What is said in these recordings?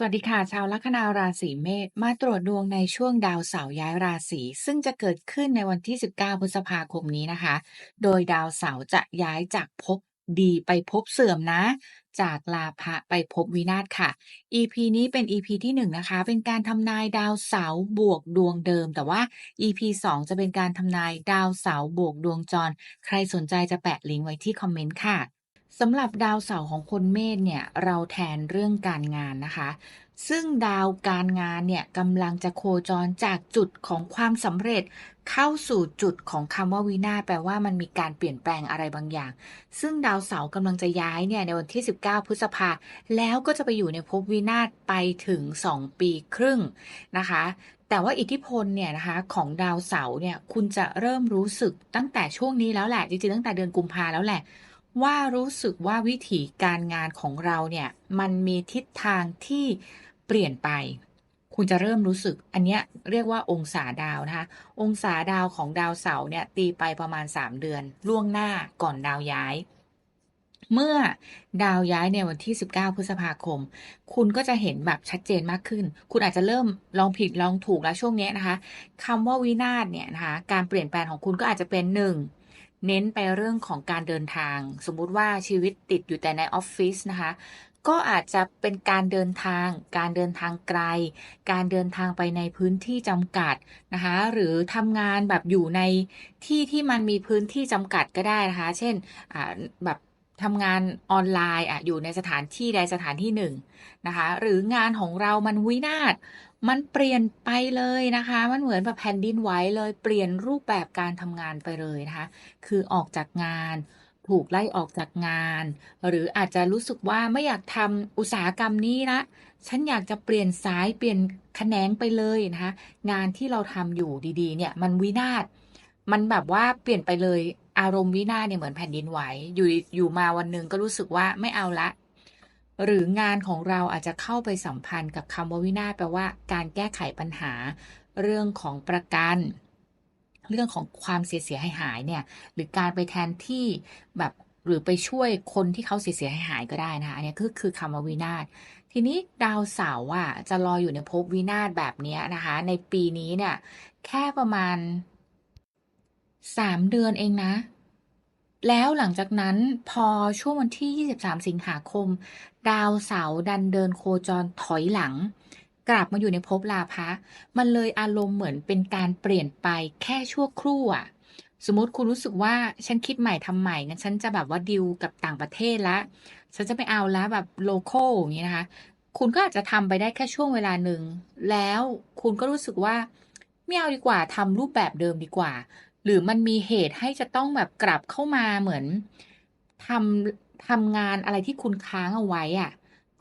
สวัสดีค่ะ ชาวลัคนาราศีเมษมาตรวจดวงในช่วงดาวเสาร์ย้ายราศีซึ่งจะเกิดขึ้นในวันที่ 19 พฤษภาคมนี้นะคะ โดยดาวเสาร์จะย้ายจากภพดีไปภพเสื่อมนะ จากลาภะไปภพวินาศค่ะ EP นี้เป็น EP ที่1นะคะ เป็นการทำนายดาวเสาร์บวกดวงเดิม แต่ว่า EP 2 จะเป็นการทำนายดาวเสาร์บวกดวงจร ใครสนใจจะแปะลิงก์ไว้ที่คอมเมนต์ค่ะ สำหรับดาวเสาร์ของคนเมษเนี่ยเราแทนเรื่องการงานนะคะ ซึ่งดาวการงานเนี่ยกำลังจะโคจรจากจุดของความสำเร็จเข้าสู่จุดของคำว่าวินาศแปลว่ามันมีการเปลี่ยนแปลงอะไรบางอย่าง ซึ่งดาวเสาร์กำลังจะย้ายเนี่ยในวันที่ 19 พฤษภาแล้วก็จะไปอยู่ในภพวินาศไปถึง 2 ปีครึ่งนะคะแต่ว่าอิทธิพลเนี่ยนะคะของดาวเสาร์เนี่ยคุณจะเริ่มรู้สึกตั้งแต่ช่วงนี้แล้วแหละจริงๆตั้งแต่เดือนกุมภาแล้วแหละ ว่ารู้สึกว่าวิถีการงานของเราเนี่ย มันมีทิศทางที่เปลี่ยนไป คุณจะเริ่มรู้สึก อันนี้เรียกว่าองศาดาวนะคะ องศาดาวของดาวเสาร์เนี่ย ตีไปประมาณ 3 เดือน ล่วงหน้าก่อนดาวย้าย เมื่อดาวย้ายในวันที่ 19 พฤษภาคม คุณก็จะเห็นแบบชัดเจนมากขึ้น คุณอาจจะเริ่มลองผิดลองถูกแล้วช่วงนี้นะคะคำว่าวินาศเนี่ยนะคะ การเปลี่ยนแปลงของคุณก็อาจจะเป็นหนึ่ง เน้นไปเรื่องของการเดินทาง สมมุติว่าชีวิตติดอยู่แต่ในออฟฟิศนะคะ ก็อาจจะเป็นการเดินทาง การเดินทางไกล การเดินทางไปในพื้นที่จำกัดนะคะ หรือทำงานแบบอยู่ในที่ที่มันมีพื้นที่จำกัดก็ได้นะคะ เช่นแบบ ทำงานออนไลน์อะอยู่ในสถานที่ใดสถานที่หนึ่งนะคะ หรืองานของเรามันวินาศมันเปลี่ยนไปเลยนะคะ มันเหมือนแบบแผ่นดินไหวเลยเปลี่ยนรูปแบบการทำงานไปเลยนะคะ คือออกจากงาน ถูกไล่ออกจากงาน หรืออาจจะรู้สึกว่าไม่อยากทำอุตสาหกรรมนี้ละฉันอยากจะเปลี่ยนสายเปลี่ยนแขนงไปเลยนะคะ งานที่เราทำอยู่ดีๆ เนี่ย มันวินาศมันแบบว่าเปลี่ยนไปเลย อารมณ์วินาเนี่ยเหมือนแผ่นดินไหวอยู่อยู่มาวันหนึ่งก็รู้สึกว่าไม่เอาละ หรืองานของเราอาจจะเข้าไปสัมพันธ์กับคำว่าวินาแปลว่า การแก้ไขปัญหา เรื่องของประกันเรื่องของความเสียเสียหายหายเนี่ย หรือการไปแทนที่แบบหรือไปช่วยคนที่เขาเสียเสียหายหายก็ได้นะคะอันนี้คือคือคำว่าวินาศทีนี้ดาวเสาร์อะจะรอยอยู่ในภพวินาศแบบนี้นะคะ ในปีนี้เนี่ย แค่ประมาณ สามเดือนเองนะ แล้วหลังจากนั้นพอช่วงวันที่ 23 สิงหาคม ดาวเสาดันเดินโคจรถอยหลัง กลับมาอยู่ในภพลาภะมันเลยอารมณ์เหมือนเป็นการเปลี่ยนไปแค่ชั่วครู่อะสมมติคุณรู้สึกว่าฉันคิดใหม่ทำใหม่งั้นฉันจะแบบว่าดิวกับต่างประเทศละ ฉันจะไปเอาแล้วแบบโลโก้อย่างนี้นะคะ คุณก็อาจจะทำไปได้แค่ช่วงเวลาหนึ่ง แล้วคุณก็รู้สึกว่าไม่เอาดีกว่าทำรูปแบบเดิมดีกว่า หรือมันมีเหตุให้จะต้องแบบกลับเข้ามาเหมือนทำทำงานอะไรที่คุณค้างเอาไว้อะ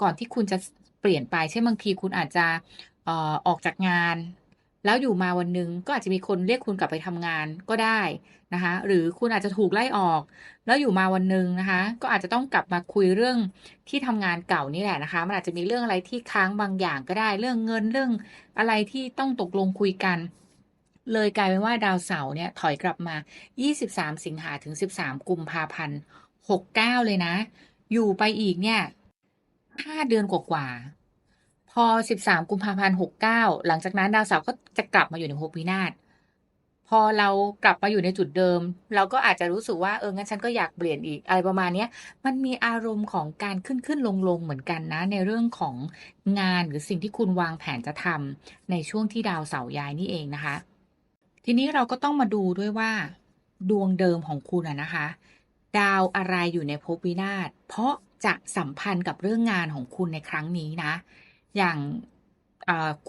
ก่อนที่คุณจะเปลี่ยนไปเช่นบางทีคุณอาจจะเอ่อออกจากงาน แล้วอยู่มาวันหนึ่งก็อาจจะมีคนเรียกคุณกลับไปทำงานก็ได้นะคะ หรือคุณอาจจะถูกไล่ออก แล้วอยู่มาวันหนึ่งนะคะ ก็อาจจะต้องกลับมาคุยเรื่องที่ทำงานเก่านี่แหละนะคะ มันอาจจะมีเรื่องอะไรที่ค้างบางอย่างก็ได้ เรื่องเงินเรื่องอะไรที่ต้องตกลงคุยกัน เลยกลายเป็นว่าดาวเสาร์เนี่ยถอยกลับมา 23 สิงหาถึง 13 กุมภาพันธ์ 69 เลยนะ อยู่ไปอีกเนี่ย5เดือนกว่าๆ พอ 13 กุมภาพันธ์ 69 หลังจากนั้นดาวเสาร์ก็จะกลับมาอยู่ในภพวินาศพอเรากลับมาอยู่ในจุดเดิม เราก็อาจจะรู้สึกว่าเอองั้นฉันก็อยากเปลี่ยนอีกอะไรประมาณนี้มันมีอารมณ์ของการขึ้นขึ้นลงลงเหมือนกันนะ ในเรื่องของงานหรือสิ่งที่คุณวางแผนจะทำในช่วงที่ดาวเสาร์ย้ายนี่เองนะคะ ทีนี้เราก็ต้องมาดูด้วยว่า ดวงเดิมของคุณอะนะคะ ดาวอะไรอยู่ในภพวินาศเพราะจะสัมพันธ์กับเรื่องงานของคุณในครั้งนี้นะ อย่าง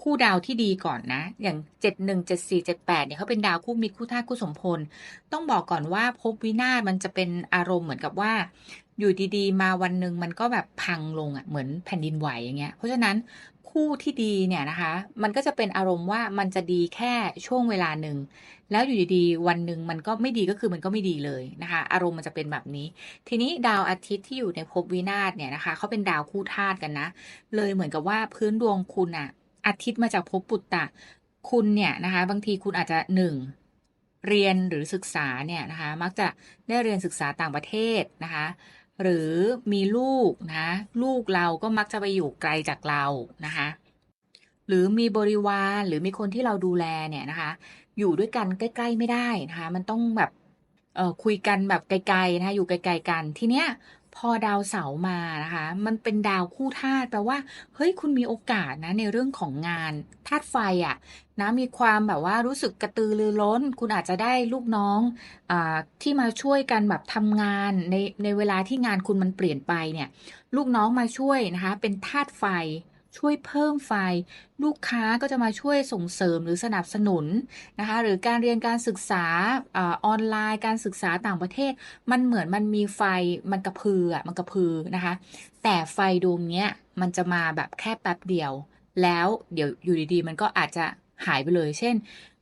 คู่ดาวที่ดีก่อนนะ อย่างเจ็ดหนึ่งเจ็ดสี่เจ็ดแปดเนี่ยเขาเป็นดาวคู่มิตรคู่ธาตุคู่สมพล ต้องบอกก่อนว่าภพวินาศมันจะเป็นอารมณ์เหมือนกับว่า อยู่ดีๆ มาวันหนึ่งมันก็แบบพังลงอะ่ะเหมือนแผ่นดินไหวอย่างเงี้ย เพราะฉะนั้นคู่ที่ดีเนี่ยนะคะ มันก็จะเป็นอารมณ์ว่ามันจะดีแค่ช่วงเวลาหนึ่งแล้วอยู่ดีๆวันหนึ่งมันก็ไม่ดีก็คือมันก็ไม่ดีเลยนะคะ อารมณ์มันจะเป็นแบบนี้ ทีนี้ดาวอาทิตย์ที่อยู่ในภพวินาศเนี่ยนะคะเขาเป็นดาวคู่ธาตุกันนะ เลยเหมือนกับว่าพื้นดวงคุณอะอาทิตย์มาจากภพปุตตะ คุณเนี่ยนะคะ บางทีคุณอาจจะหนึ่งเรียนหรือศึกษาเนี่ยนะคะ มักจะได้เรียนศึกษาต่างประเทศนะคะ หรือมีลูกนะลูกเราก็มักจะไปอยู่ไกลจากเรานะคะหรือมีบริวารหรือมีคนที่เราดูแลเนี่ยนะคะ อยู่ด้วยกันใกล้ ๆ ไม่ได้นะคะ มันต้องแบบเอ่อคุยกันแบบไกลๆนะคะอยู่ไกล ๆ กันทีเนี้ย พอดาวเสาร์มานะคะ มันเป็นดาวคู่ธาตุแปลว่า เฮ้ยคุณมีโอกาสนะในเรื่องของงานธาตุไฟอะนะมีความแบบว่ารู้สึกกระตือรือร้น คุณอาจจะได้ลูกน้องอ่าที่มาช่วยกันแบบทำงานในในเวลาที่งานคุณมันเปลี่ยนไปเนี่ย ลูกน้องมาช่วยนะคะ เป็นธาตุไฟ ช่วยเพิ่มไฟ ลูกค้าก็จะมาช่วยส่งเสริมหรือสนับสนุนนะคะ หรือการเรียนการศึกษาออนไลน์ การศึกษาต่างประเทศ มันเหมือนมันมีไฟมันกระพืออะมันกระพือนะคะ แต่ไฟดวงเนี้ยมันจะมาแบบแค่แป๊บเดียว แล้วเดี๋ยวอยู่ดีๆ มันก็อาจจะหายไปเลย เช่น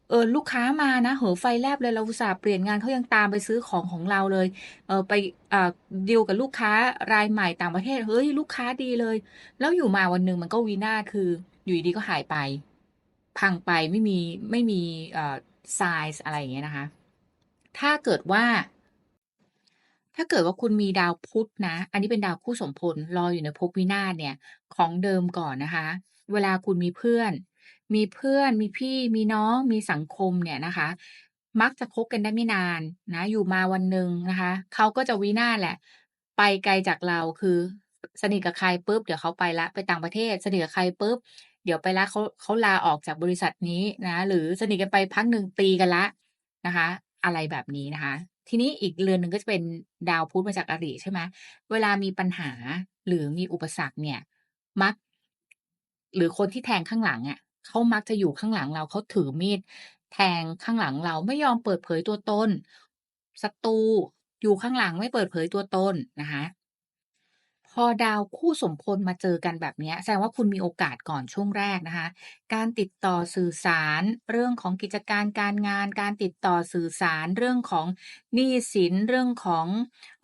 เออลูกค้ามานะโอ้โฮไฟแลบเลยเราอุตส่าห์เปลี่ยนงานเขายังตามไปซื้อของของเราเลยเออไปอ่าดีลกับลูกค้ารายใหม่ต่างประเทศเฮ้ยลูกค้าดีเลย แล้วอยู่มาวันหนึ่งมันก็วินาคืออยู่ดีก็หายไป พังไปไม่มีไม่มีเอ่อไซน์อะไรอย่างเงี้ยนะคะ ถ้าเกิดว่า ถ้าเกิดว่าคุณมีดาวพุธนะ อันนี้เป็นดาวคู่สมพลรออยู่ในภพวินาศเนี่ย ของเดิมก่อนนะคะ เวลาคุณมีเพื่อน มีเพื่อน มีพี่ มีน้อง มีสังคมเนี่ยนะคะ มักจะคบกันได้ไม่นานนะ อยู่มาวันหนึ่งนะคะ เขาก็จะวินาศแหละ ไปไกลจากเรา คือสนิทกับใครปุ๊บ เดี๋ยวเขาไปแล้ว ไปต่างประเทศ สนิทกับใครปุ๊บ เดี๋ยวไปแล้ว เขา เขาลาออกจากบริษัทนี้นะ หรือสนิทกันไปพักหนึ่งตีกันล้วนะคะ อะไรแบบนี้นะคะ ทีนี้อีกเรือนหนึ่งก็จะเป็นดาวพุธมาจากอริใช่ไหมเวลามีปัญหาหรือมีอุปสรรคเนี่ย มัก หรือคนที่แทงข้างหลังอะ เขามักจะอยู่ข้างหลังเรา เขาถือมีดแทงข้างหลังเรา ไม่ยอมเปิดเผยตัวตน ศัตรูอยู่ข้างหลังไม่เปิดเผยตัวตนนะคะ พอดาวคู่สมพลมาเจอกันแบบนี้แสดงว่าคุณมีโอกาสก่อนช่วงแรกนะคะ การติดต่อสื่อสาร เรื่องของกิจการการงาน การติดต่อสื่อสาร เรื่องของหนี้สิน เรื่องของ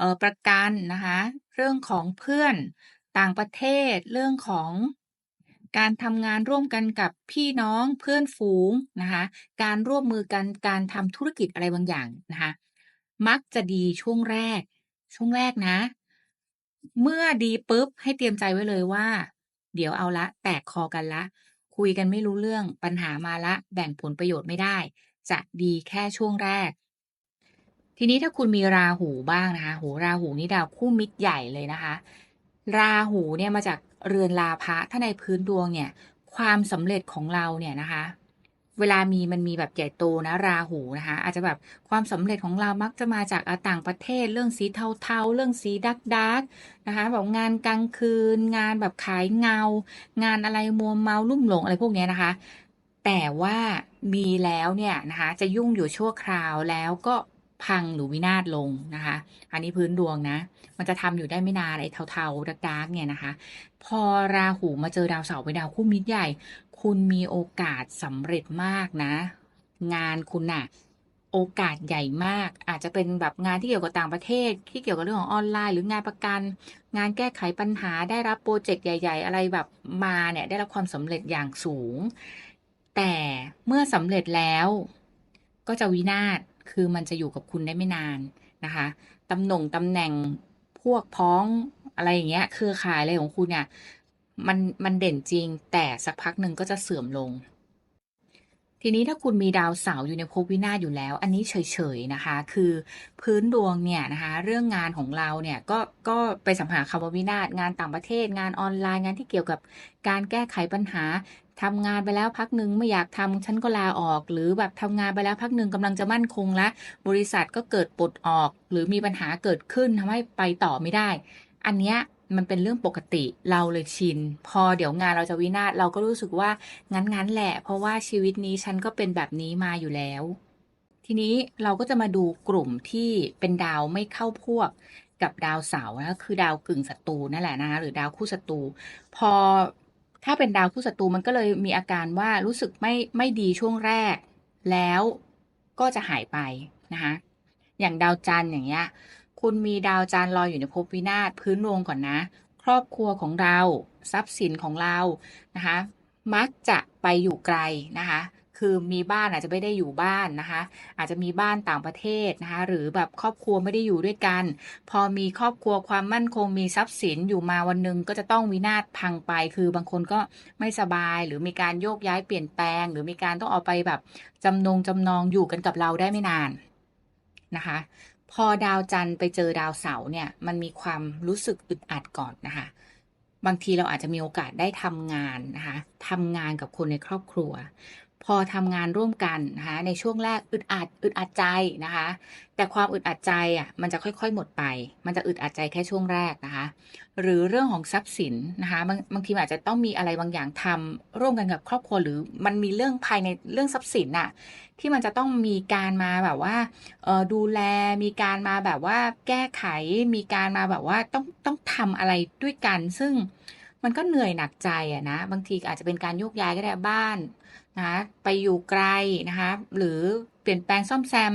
ออประกันนะคะ เรื่องของเพื่อนต่างประเทศ เรื่องของ การทำงานร่วมกันกับพี่น้องเพื่อนฝูงนะคะการร่วมมือกันการทำธุรกิจอะไรบางอย่างนะคะมักจะดีช่วงแรก ช่วงแรกนะ เมื่อดีปุ๊บให้เตรียมใจไว้เลยว่า เดี๋ยวเอาล้วแตกคอกันล้วคุยกันไม่รู้เรื่องปัญหามาล้วแบ่งผลประโยชน์ไม่ได้ จะดีแค่ช่วงแรก ทีนี้ถ้าคุณมีราหูบ้างนะคะโอ้โฮราหูนี่ดาวคู่มิตรใหญ่เลยนะคะ ราหูเนี่ยมาจาก เรือนลาภะถ้าในพื้นดวงเนี่ย ความสำเร็จของเราเนี่ยนะคะ เวลามีมันมีแบบใหญ่โตนะราหูนะคะ อาจจะแบบความสำเร็จของเรามักจะมาจากต่างประเทศ เรื่องสีเทาๆ เรื่องสีดาร์กๆนะคะแบบงานกลางคืน งานแบบขายเงา งานอะไรมัวเมาลุ่มหลงอะไรพวกนี้นะคะแต่ว่ามีแล้วเนี่ยนะคะจะยุ่งอยู่ชั่วคราวแล้วก็ พังหรือวินาศลงนะคะ อันนี้พื้นดวงนะ มันจะทำอยู่ได้ไม่นานไอ้เทาๆดาร์กๆเนี่ยนะคะ พอราหูมาเจอดาวเสาร์เป็นดาวคู่มิตรใหญ่ คุณมีโอกาสสำเร็จมากนะ งานคุณน่ะโอกาสใหญ่มาก อาจจะเป็นแบบงานที่เกี่ยวกับต่างประเทศ ที่เกี่ยวกับเรื่องของออนไลน์ หรืองานประกัน งานแก้ไขปัญหาได้รับพรเจกต์ใหญ่ ๆ อะไรแบบมาเนี่ยได้รับความสำเร็จอย่างสูง แต่เมื่อสำเร็จแล้วก็จะวินาศ คือมันจะอยู่กับคุณได้ไม่นานนะคะตำหน่งตำแหน่งพวกพ้องอะไรอย่างเงี้ยเครือข่ายอะไรของคุณเนี่ยมันมันเด่นจริง แต่สักพักหนึ่งก็จะเสื่อมลง ทีนี้ถ้าคุณมีดาวเสาร์อยู่ในภพวินาศอยู่แล้ว อันนี้เฉยๆนะคะ คือพื้นดวงเนี่ยนะคะ เรื่องงานของเราเนี่ยก็ก็ไปสัมผัสคำว่าวินาศงานต่างประเทศ งานออนไลน์งานที่เกี่ยวกับการแก้ไขปัญหา ทำงานไปแล้วพักหนึ่งไม่อยากทำฉันก็ลาออก หรือแบบทำงานไปแล้วพักหนึ่งกำลังจะมั่นคงแล้วบริษัทก็เกิดปลดออก หรือมีปัญหาเกิดขึ้นทำให้ไปต่อไม่ได้ อันเนี้ยมันเป็นเรื่องปกติเราเลยชิน พอเดี๋ยวงานเราจะวินาศเราก็รู้สึกว่างั้นๆแหละ เพราะว่าชีวิตนี้ฉันก็เป็นแบบนี้มาอยู่แล้ว ทีนี้เราก็จะมาดูกลุ่มที่เป็นดาวไม่เข้าพวกกับดาวเสาร์นะคะคือดาวกึ่งศัตรูนั่นแหละนะคะหรือดาวคู่ศัตรูพอ ถ้าเป็นดาวคู่ศัตรูมันก็เลยมีอาการว่ารู้สึกไม่ไม่ดีช่วงแรก แล้วก็จะหายไปนะคะอย่างดาวจันทร์อย่างเงี้ย คุณมีดาวจันทร์ลออยู่ในภพวินาศพื้นดวงก่อนนะ ครอบครัวของเรา ทรัพย์สินของเรานะคะ มักจะไปอยู่ไกลนะคะ คืคือมีบ้านอาจจะไม่ได้อยู่บ้านนะคะ อาจจะมีบ้านต่างประเทศนะคะ หรือแบบครอบครัวไม่ได้อยู่ด้วยกัน พอมีครอบครัวความมั่นคงมีทรัพย์สินอยู่มาวันหนึ่งก็จะต้องวินาศพังไป คือบางคนก็ไม่สบาย หรือมีการโยกย้ายเปลี่ยนแปลง หรือมีการต้องเอาไปแบบจำนงจำนองอยู่กันกับเราได้ไม่นานนะคะ พอดาวจันทร์ไปเจอดาวเสาร์เนี่ยมันมีความรู้สึกอึดอัดก่อนนะคะบางทีเราอาจจะมีโอกาสได้ทำงานนะคะทำงานกับคนในครอบครัว พอทำงานร่วมกันนะคะในช่วงแรกอึดอัดอึดอัดใจนะคะ แต่ความอึดอัดใจอะมันจะค่อยๆหมดไป มันจะอึดอัดใจแค่ช่วงแรกนะคะ หรือเรื่องของทรัพย์สินนะคะบางบางทีอาจจะต้องมีอะไรบางอย่างทำร่วมกันกับครอบครัวหรือมันมีเรื่องภายในเรื่องทรัพย์สินน่ะที่มันจะต้องมีการมาแบบว่าดูแลมีการมาแบบว่าแก้ไข มีการมาแบบว่าต้องต้องทำอะไรด้วยกัน ซึ่งมันก็เหนื่อยหนักใจอะนะ บางทีอาจจะเป็นการโยกย้ายก็ได้บ้าน นะไปอยู่ไกลนะคะหรือเปลี่ยนแปลงซ่อมแซม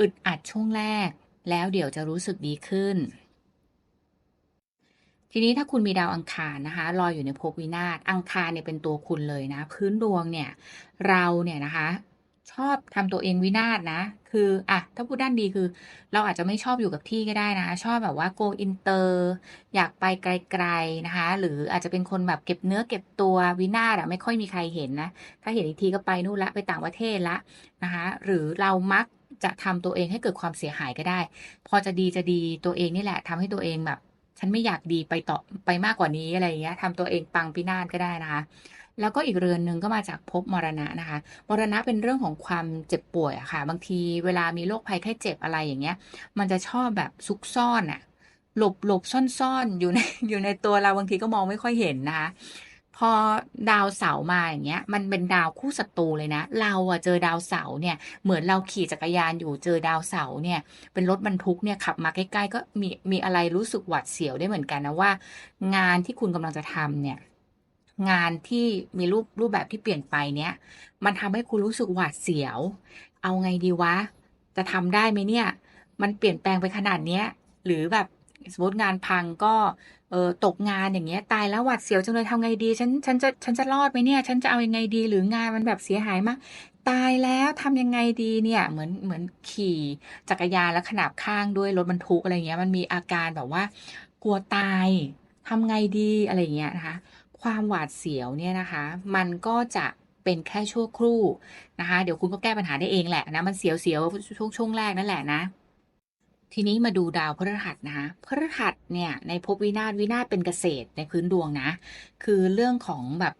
อึดอัดช่วงแรก แล้วเดี๋ยวจะรู้สึกดีขึ้น ทีนี้ถ้าคุณมีดาวอังคารนะคะลอยอยู่ในภพวินาศอังคารเนี่ยเป็นตัวคุณเลยนะ พื้นดวงเนี่ยเราเนี่ยนะคะ ชอบทำตัวเองวินาศนะ คืออะถ้าพูดด้านดีคือ เราอาจจะไม่ชอบอยู่กับที่ก็ได้นะ ชอบแบบว่า go inter อยากไปไกลๆนะคะ หรืออาจจะเป็นคนแบบเก็บเนื้อเก็บตัววินาศอะไม่ค่อยมีใครเห็นนะ ถ้าเห็นอีกทีก็ไปนู่นละไปต่างประเทศละนะคะ หรือเรามักจะทำตัวเองให้เกิดความเสียหายก็ได้ พอจะดีจะดีตัวเองนี่แหละทำให้ตัวเองแบบ ฉันไม่อยากดีไปต่อไปมากกว่านี้อะไรอย่างเงี้ยทำตัวเองปังพินาศก็ได้นะคะ แล้วก็อีกเรือนหนึ่งก็มาจากภพมรณะนะคะ มรณะเป็นเรื่องของความเจ็บป่วยอะค่ะ บางทีเวลามีโรคภัยไข้เจ็บอะไรอย่างเงี้ย มันจะชอบแบบซุกซ่อนอะหลบหลบซ่อนซ่อนอยู่ในอยู่ในตัวเราบางทีก็มองไม่ค่อยเห็นนะคะพอดาวเสาร์มาอย่างเงี้ย มันเป็นดาวคู่ศัตรูเลยนะ เราอะเจอดาวเสาร์เนี่ยเหมือนเราขี่จักรยานอยู่เจอดาวเสาร์เนี่ย เป็นรถบรรทุกเนี่ยขับมาใกล้ๆก็มีมีอะไรรู้สึกหวาดเสียวได้เหมือนกันนะว่า งานที่คุณกำลังจะทำเนี่ย งานที่มีรูปรูปแบบที่เปลี่ยนไปเนี่ยมันทำให้คุณรู้สึกหวาดเสียว เอาไงดีวะ จะทำได้ไหมเนี่ย มันเปลี่ยนแปลงไปขนาดเนี้ย หรือแบบสมมติงานพังก็เออตกงานอย่างเงี้ย ตายแล้วหวาดเสียวจังเลยทำไงดี ฉันฉันจะฉันจะรอดไหมเนี่ย ฉันจะเอายังไงดี หรืองานมันแบบเสียหายมาก ตายแล้วทำยังไงดีเนี่ย เหมือนเหมือนขี่จักรยานแล้วขนาบข้างด้วยรถบรรทุกอะไรเงี้ย มันมีอาการแบบว่า กลัวตายทำไงดีอะไรเงี้ยนะคะ ความหวาดเสียวเนี่ยนะคะ มันก็จะเป็นแค่ชั่วครู่นะคะ เดี๋ยวคุณก็แก้ปัญหาได้เองแหละนะ มันเสียวๆช่วงช่วงแรกนั่นแหละนะ ทีนี้มาดูดาวพฤหัสนะคะพฤหัสเนี่ยในภพวินาศวินาศเป็นเกษตรในพื้นดวงนะ คือเรื่องของแบบ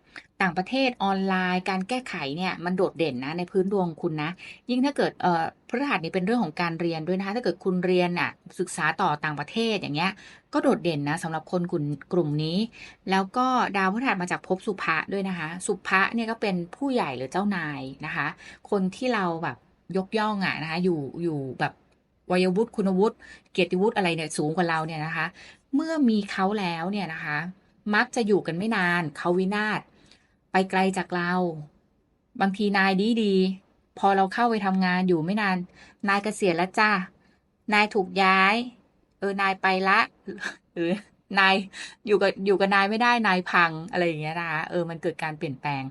ต่างประเทศออนไลน์ การแก้ไขเนี่ยมันโดดเด่นนะในพื้นดวงคุณนะ ยิ่งถ้าเกิดเอ่อพฤหัสนี่เป็นเรื่องของการเรียนด้วยนะคะ ถ้าเกิดคุณเรียนอะศึกษาต่อต่างประเทศอย่างเงี้ย ก็โดดเด่นนะสำหรับคนกลุ่มกลุ่มนี้ แล้วก็ดาวพฤหัสมาจากภพสุภะด้วยนะคะ สุภะเนี่ยก็เป็นผู้ใหญ่หรือเจ้านายนะคะ คนที่เราแบบยกย่องอะนะคะ อยู่อยู่แบบวัยวุฒิคุณวุฒิเกียรติวุฒิอะไรเนี่ยสูงกว่าเราเนี่ยนะคะ เมื่อมีเขาแล้วเนี่ยนะคะ มักจะอยู่กันไม่นานเขาวินาศ ไปไกลจากเรา บางทีนายดีดี พอเราเข้าไปทำงานอยู่ไม่นาน นายเกษียณแล้วจ้านายถูกย้าย เออนายไปละ หรือนายอยู่กับอยู่กับนายไม่ได้นายพังอะไรอย่างเงี้ยนะคะเออมันเกิดการเปลี่ยนแปลง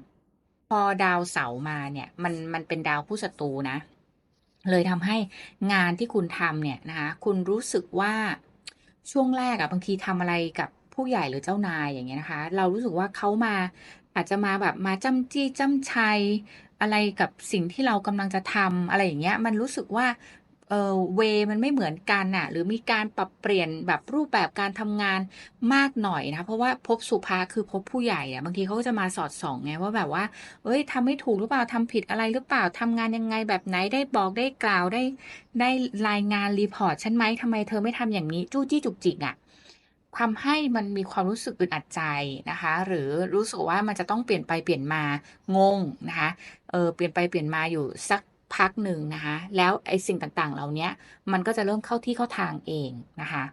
พอดาวเสาร์มาเนี่ย มันมันเป็นดาวผู้ศัตรูนะ เลยทำให้งานที่คุณทำเนี่ยนะคะคุณรู้สึกว่าช่วงแรกอะบางทีทำอะไรกับผู้ใหญ่หรือเจ้านายอย่างเงี้ยนะคะ เรารู้สึกว่าเขามา อาจจะมาแบบมาจ้ำจี้จ้ำชัย อะไรกับสิ่งที่เรากำลังจะทำอะไรอย่างเงี้ย มันรู้สึกว่าเออเวมันไม่เหมือนกันน่ะ หรือมีการปรับเปลี่ยนแบบรูปแบบการทำงานมากหน่อยนะคะเพราะว่าภพสุภาคือภพผู้ใหญ่อะบางทีเขาก็จะมาสอดส่องไงว่าแบบว่า เอ้ยทำไม่ถูกหรือเปล่าทำผิดอะไรหรือเปล่าทำงานยังไงแบบไหนได้บอกได้กล่าวได้ ได้รายงานรีพอร์ตฉันไหมทำไมเธอไม่ทำอย่างนี้จู้จี้จุกจิกอะ ทำให้มันมีความรู้สึกอึดอัดใจนะคะ หรือรู้สึกว่ามันจะต้องเปลี่ยนไปเปลี่ยนมางงนะคะเออเปลี่ยนไปเปลี่ยนมาอยู่สักพักหนึ่งนะคะแล้วไอ้สิ่งต่างๆ เหล่านี้มันก็จะเริ่มเข้าที่เข้าทางเองนะคะ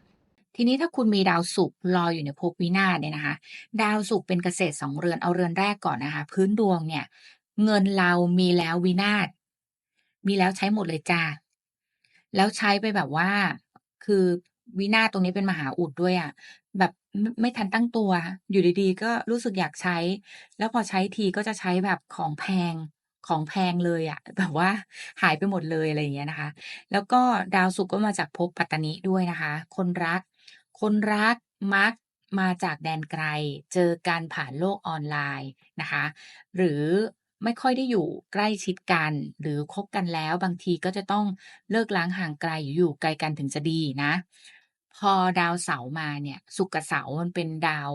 ทีนี้ถ้าคุณมีดาวศุกร์รออยู่ในภพวินาศเนี่ยนะคะ ดาวศุกร์เป็นเกษตรสองเรือนเอาเรือนแรกก่อนนะคะ พื้นดวงเนี่ย เงินเรามีแล้ววินาศมีแล้วใช้หมดเลยจ้าแล้วใช้ไปแบบว่า คือ วินาตรงนี้เป็นมหาอุดด้วยอะแบบไม่ทันตั้งตัว อยู่ดีๆ ก็รู้สึกอยากใช้ แล้วพอใช้ทีก็จะใช้แบบของแพงของแพงเลยอะแบบว่าหายไปหมดเลยอะไรอย่างเงี้ยนะคะ แล้วก็ดาวศุกร์ก็มาจากภพปัตตนิด้วยนะคะ คนรัก คนรักมักมาจากแดนไกล เจอกันผ่านโลกออนไลน์นะคะ หรือไม่ค่อยได้อยู่ใกล้ชิดกัน หรือคบกันแล้วบางทีก็จะต้องเลิกล้างห่างไกลอยู่ไกลกันถึงจะดีนะ พอดาวเสาร์มาเนี่ยศุกร์กับเสาร์มันเป็นดาว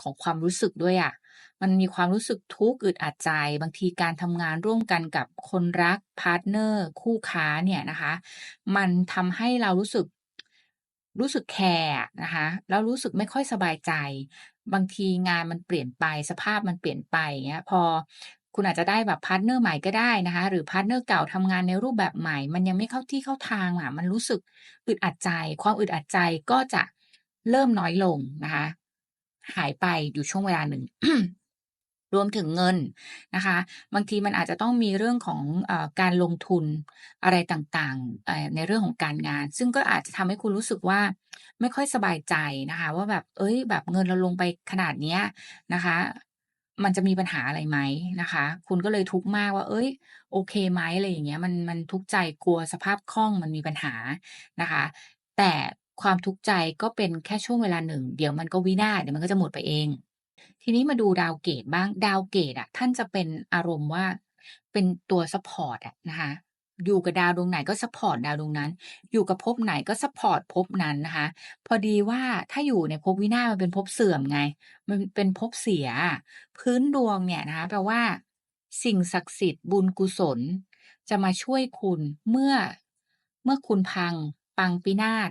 ของความรู้สึกด้วยอะมันมีความรู้สึกทุกข์อึดอัดใจ บางทีการทำงานร่วมกันกับคนรักพาร์ตเนอร์ คู่ค้าเนี่ยนะคะ มันทำให้เรารู้สึกรู้สึกแคร์นะคะแล้วรู้สึกไม่ค่อยสบายใจ บางทีงานมันเปลี่ยนไปสภาพมันเปลี่ยนไปอย่างเงี้ยพอ คุณอาจจะได้แบบพาร์ตเนอร์ใหม่ก็ได้นะคะ หรือพาร์ตเนอร์เก่าทำงานในรูปแบบใหม่ มันยังไม่เข้าที่เข้าทางอะ มันรู้สึกอึดอัดใจ ความอึดอัดใจก็จะเริ่มน้อยลงนะคะ หายไปอยู่ช่วงเวลาหนึ่งรวมถึงเงินนะคะ บางทีมันอาจจะต้องมีเรื่องของอการลงทุนอะไรต่างๆ ในเรื่องของการงาน ซึ่งก็อาจจะทำให้คุณรู้สึกว่าไม่ค่อยสบายใจนะคะ ว่าแบบเฮ้ย แบบเงินเราลงไปขนาดเนี้ยนะคะ มันจะมีปัญหาอะไรไหมนะคะ คุณก็เลยทุกข์มากว่า เอ้ย โอเคไหมอะไรอย่างเงี้ย มันมันทุกข์ใจกลัวสภาพคล่องมันมีปัญหานะคะ แต่ความทุกข์ใจก็เป็นแค่ช่วงเวลาหนึ่ง เดี๋ยวมันก็วินาศเดี๋ยวมันก็จะหมดไปเอง ทีนี้มาดูดาวเกตบ้างดาวเกตอะ ท่านจะเป็นอารมณ์ว่าเป็นตัวซัปพอร์ตอะนะคะ อยู่กับดาวดวงไหนก็ซัปพอร์ตดาวดวงนั้น อยู่กับภพไหนก็ซัปพอร์ตภพนั้นนะคะ พอดีว่าถ้าอยู่ในภพวินาศมันเป็นภพเสื่อมไง มันเป็นภพเสีย พื้นดวงเนี่ยนะคะแปลว่า สิ่งศักดิ์สิทธิ์บุญกุศล จะมาช่วยคุณเมื่อเมื่อคุณพัง ปังปินาศ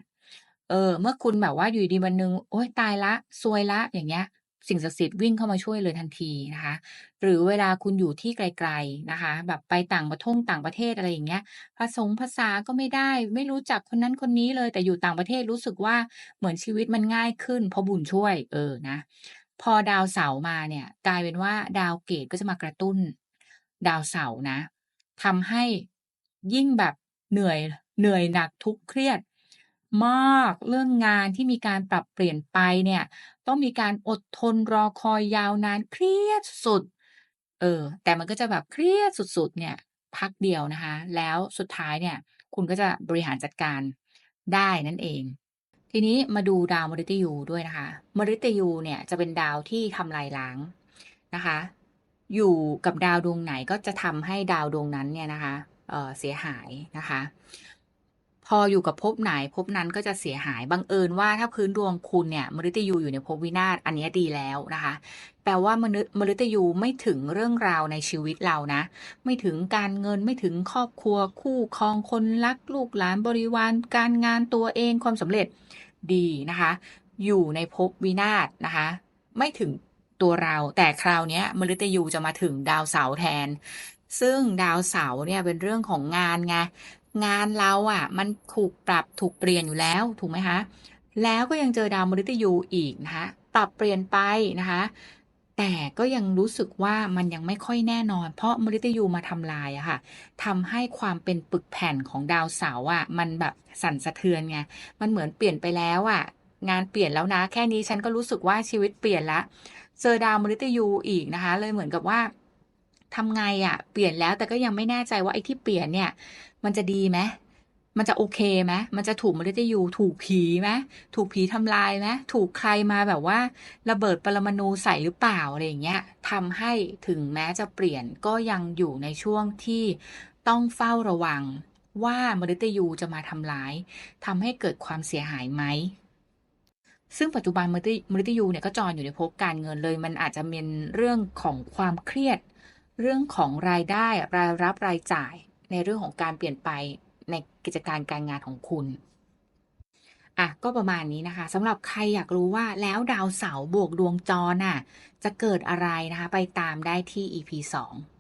เออ เมื่อคุณแบบว่าอยู่ดีวันหนึ่งโอ๊ยตายล้วซวยล้วอย่างเงี้ย สิ่งศักดิ์สิทธิ์วิ่งเข้ามาช่วยเลยทันทีนะคะ หรือเวลาคุณอยู่ที่ไกล ๆนะคะ แบบไปต่างประทงต่างประเทศอะไรอย่างเงี้ยผสงภาษาก็ไม่ได้ ไม่รู้จักคนนั้นคนนี้เลย แต่อยู่ต่างประเทศรู้สึกว่าเหมือนชีวิตมันง่ายขึ้น เพราะบุญช่วยเออนะ พอดาวเสาร์มาเนี่ย กลายเป็นว่าดาวเกตก็จะมากระตุ้น ดาวเสาร์นะทำให้ยิ่งแบบเหนื่อยเหนื่อยหนักทุกเครียด มากเรื่องงานที่มีการปรับเปลี่ยนไปเนี่ย ต้องมีการอดทนรอคอยยาวนานเครียดสุด เออ แต่มันก็จะแบบเครียดสุดๆ เนี่ย พักเดียวนะคะ แล้วสุดท้ายเนี่ย คุณก็จะบริหารจัดการได้นั่นเอง ทีนี้มาดูดาวมฤตยูด้วยนะคะมฤตยูเนี่ยจะเป็นดาวที่ทำลายล้างนะคะ อยู่กับดาวดวงไหนก็จะทำให้ดาวดวงนั้นเนี่ยนะคะเออเสียหายนะคะ พออยู่กับภพไหนภพนั้นก็จะเสียหายบังเอิญว่าถ้าพื้นดวงคุณเนี่ยมฤตยูอยู่ในภพวินาศอันนี้ดีแล้วนะคะ แปลว่ามนึมฤตยูไม่ถึงเรื่องราวในชีวิตเรานะ ไม่ถึงการเงินไม่ถึงครอบครัวคู่ครองคนรักลูกหลานบริวารการงานตัวเองความสำเร็จดีนะคะ อยู่ในภพวินาศนะคะ ไม่ถึงตัวเรา แต่คราวนี้มฤตยูจะมาถึงดาวเสาร์แทนซึ่งดาวเสาร์เนี่ยเป็นเรื่องของงานไง งานเราอะมันถูกปรับถูกเปลี่ยนอยู่แล้วถูกไหมคะ แล้วก็ยังเจอดาวมฤตยูอีกนะคะปรับเปลี่ยนไปนะคะ แต่ก็ยังรู้สึกว่ามันยังไม่ค่อยแน่นอน เพราะมฤตยูมาทำลายอะค่ะทำให้ความเป็นปึกแผ่นของดาวเสาร์อะมันแบบสั่นสะเทือนไงมันเหมือนเปลี่ยนไปแล้วอะงานเปลี่ยนแล้วนะ แค่นี้ฉันก็รู้สึกว่าชีวิตเปลี่ยนล้วเจอดาวมฤตยูอีกนะคะ เลยเหมือนกับว่าทำไงอะ เปลี่ยนแล้วแต่ก็ยังไม่แน่ใจว่าไอ้ที่เปลี่ยนเนี่ย มันจะดีไหมมันจะโอเคไหมมันจะถูกมฤตยูถูกผีไหมถูกผีทำลายไหมถูกใครมาแบบว่า ระเบิดปรมาณูใส่หรือเปล่าอะไรอย่างเงี้ยทำให้ถึงแม้จะเปลี่ยนก็ยังอยู่ในช่วงที่ต้องเฝ้าระวังว่ามฤตยูจะมาทำร้าย ทำให้เกิดความเสียหายไหม ซึ่งปัจจุบันมฤตมฤตยูเนี่ยก็จรอยู่ในภพการเงินเลย มันอาจจะเป็นเรื่องของความเครียด เรื่องของรายได้รายรับรายจ่าย ในเรื่องของการเปลี่ยนไปในกิจการการงานของคุณอะก็ประมาณนี้นะคะสำหรับใครอยากรู้ว่าแล้วดาวเสาร์บวกดวงจรน่ะจะเกิดอะไรนะคะ ไปตามได้ที่ EP 2